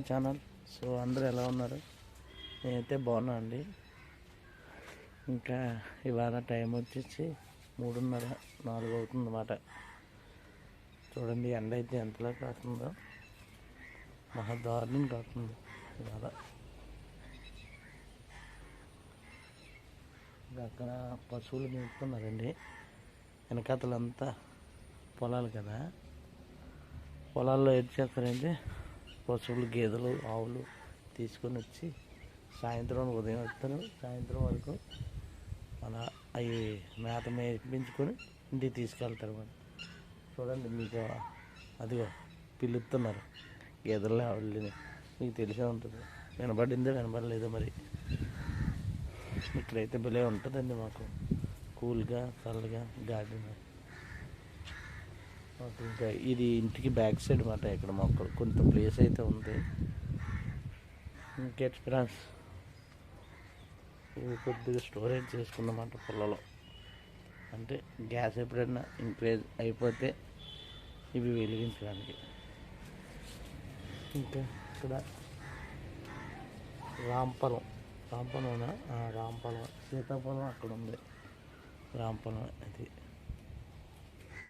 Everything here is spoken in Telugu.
ఛానల్. సో అందరూ ఎలా ఉన్నారు? నేనైతే బాగున్నా అండి. ఇంకా ఇవాళ టైం వచ్చేసి మూడున్నర నాలుగు అవుతుంది అన్నమాట చూడండి ఎండ అయితే ఎంతలా కాస్తుందో. మహా దారుణం కాస్తుంది ఇవాళ. ఇంకా అక్కడ పశువులు మేపుతున్నారండి. వెనకాతలంతా పొలాలు కదా. పొలాల్లో ఏం చేస్తారంటే పశువులు గేదెలు ఆవులు తీసుకొని వచ్చి సాయంత్రం ఉదయం వస్తాను. సాయంత్రం వరకు అలా అవి మేత మేపించుకొని ఇంటికి తీసుకెళ్తారు మరి. చూడండి మీకు అదిగో పిలుస్తున్నారు. గేదెలు ఆవులని మీకు తెలిసే ఉంటుంది. వినబడిందో వినబడలేదో మరి? ఇక్కడైతే భలే ఉంటుందండి మాకు. కూల్గా చల్లగా గార్డెన్. ఇంకా ఇది ఇంటికి బ్యాక్ సైడ్ మాట ఇక్కడ మాకు. కొంత ప్లేస్ అయితే ఉంది. ఇంకేట్ ఫ్రాన్స్ కొద్దిగా స్టోరేజ్ చేసుకుందన్నమాట పొలలో. అంటే గ్యాస్ ఎప్పుడైనా ఇంక్రీజ్ అయిపోతే ఇవి వెలిగించడానికి. ఇంకా ఇక్కడ రాంపలం. రాంపలం రాంపలం సీతాఫలం అక్కడ ఉంది. రాంపలం అది.